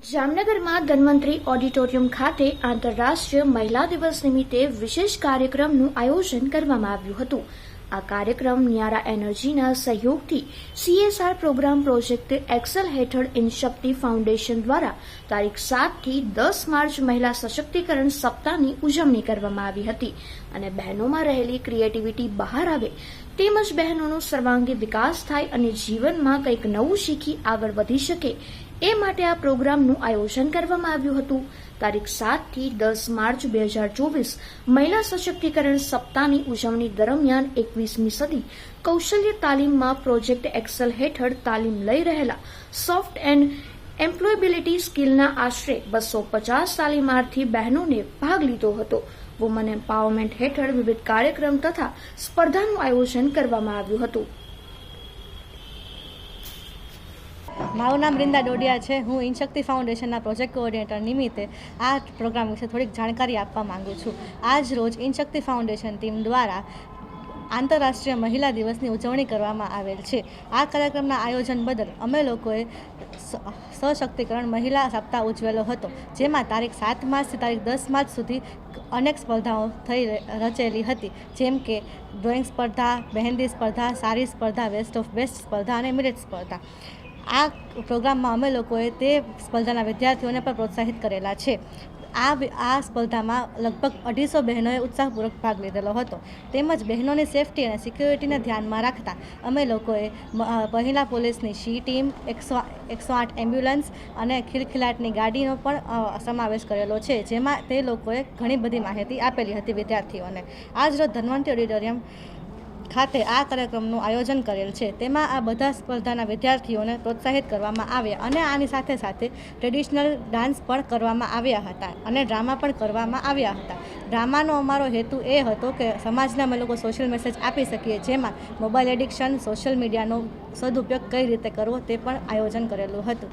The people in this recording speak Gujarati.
જામનગરમાં ધન્વંતરી ઓડિટોરિયમ ખાતે આંતરરાષ્ટ્રીય મહિલા દિવસ નિમિત્તે વિશેષ કાર્યક્રમનું આયોજન કરવામાં આવ્યું હતું. આ કાર્યક્રમ ન્યારા એનર્જીના સહયોગથી સીએસઆર પ્રોગ્રામ પ્રોજેક્ટ એક્સેલ હેઠળ ઇનશક્તિ ફાઉન્ડેશન દ્વારા તારીખ સાતથી દસ માર્ચ મહિલા સશક્તિકરણ સપ્તાહની ઉજવણી કરવામાં આવી હતી અને બહેનોમાં રહેલી ક્રિએટિવિટી બહાર આવે તેમજ બહેનોનો સર્વાંગી વિકાસ થાય અને જીવનમાં કંઈક નવું શીખી આગળ વધી શકે એ માટે આ પ્રોગ્રામનું આયોજન કરવામાં આવ્યું હતું. તારીખ સાતથી દસ માર્ચ બે હજાર ચોવીસ, મહિલા સશક્તિકરણ સપ્તાહની ઉજવણી દરમિયાન એકવીસમી સદી કૌશલ્ય તાલીમમાં પ્રોજેક્ટ એક્સેલ હેઠળ તાલીમ લઈ રહેલા સોફ્ટ એન્ડ એમ્પ્લોયબિલિટી સ્કિલના આશરે બસો પચાસ તાલીમાર્થી બહેનોને ભાગ લીધો હતો. વુમન એમ્પાવરમેન્ટ હેઠળ વિવિધ કાર્યક્રમ તથા સ્પર્ધાનું આયોજન કરવામાં આવ્યું હતું. મારું નામ રિંદા ડોડિયા છે. હું ઇનશક્તિ ફાઉન્ડેશનના પ્રોજેક્ટ કોઓર્ડિનેટર નિમિત્તે આ પ્રોગ્રામ વિશે થોડીક જાણકારી આપવા માગું છું. આજ રોજ ઇનશક્તિ ફાઉન્ડેશન ટીમ દ્વારા આંતરરાષ્ટ્રીય મહિલા દિવસની ઉજવણી કરવામાં આવેલ છે. આ કાર્યક્રમના આયોજન બદલ અમે લોકોએ સશક્તિકરણ મહિલા સપ્તાહ ઉજવેલો હતો, જેમાં તારીખ સાત માર્ચથી તારીખ દસ માર્ચ સુધી અનેક સ્પર્ધાઓ થઈ રચેલી હતી. જેમ કે ડ્રોઈંગ સ્પર્ધા, મહેંદી સ્પર્ધા, સારી સ્પર્ધા, વેસ્ટ ઓફ બેસ્ટ સ્પર્ધા અને મિરિટ સ્પર્ધા. આ પ્રોગ્રામમાં અમે લોકોએ તે સ્પર્ધાના વિદ્યાર્થીઓને પણ પ્રોત્સાહિત કરેલા છે. આ આ સ્પર્ધામાં લગભગ અઢીસો બહેનોએ ઉત્સાહપૂર્વક ભાગ લીધેલો હતો. તેમજ બહેનોની સેફટી અને સિક્યુરિટીને ધ્યાનમાં રાખતા અમે લોકોએ મહિલા પોલીસની શી ટીમ, એકસો એકસો આઠ એમ્બ્યુલન્સ અને ખિલખિલાટની ગાડીનો પણ સમાવેશ કરેલો છે, જેમાં તે લોકોએ ઘણી બધી માહિતી આપેલી હતી વિદ્યાર્થીઓને. આજ રોજ ધન્વંતરી ઓડિટોરિયમ ખાતે આ કાર્યક્રમનું આયોજન કરેલ છે. તેમાં આ બધા સ્પર્ધાના વિદ્યાર્થીઓને પ્રોત્સાહિત કરવામાં આવ્યા અને આની સાથે સાથે ટ્રેડિશનલ ડાન્સ પણ કરવામાં આવ્યા હતા અને ડ્રામા પણ કરવામાં આવ્યા હતા. ડ્રામાનો અમારો હેતુ એ હતો કે સમાજને અમે લોકો સોશિયલ મેસેજ આપી શકીએ, જેમાં મોબાઈલ એડિક્શન સોશિયલ મીડિયાનો સદુપયોગ કઈ રીતે કરવો તે પણ આયોજન કરેલું હતું.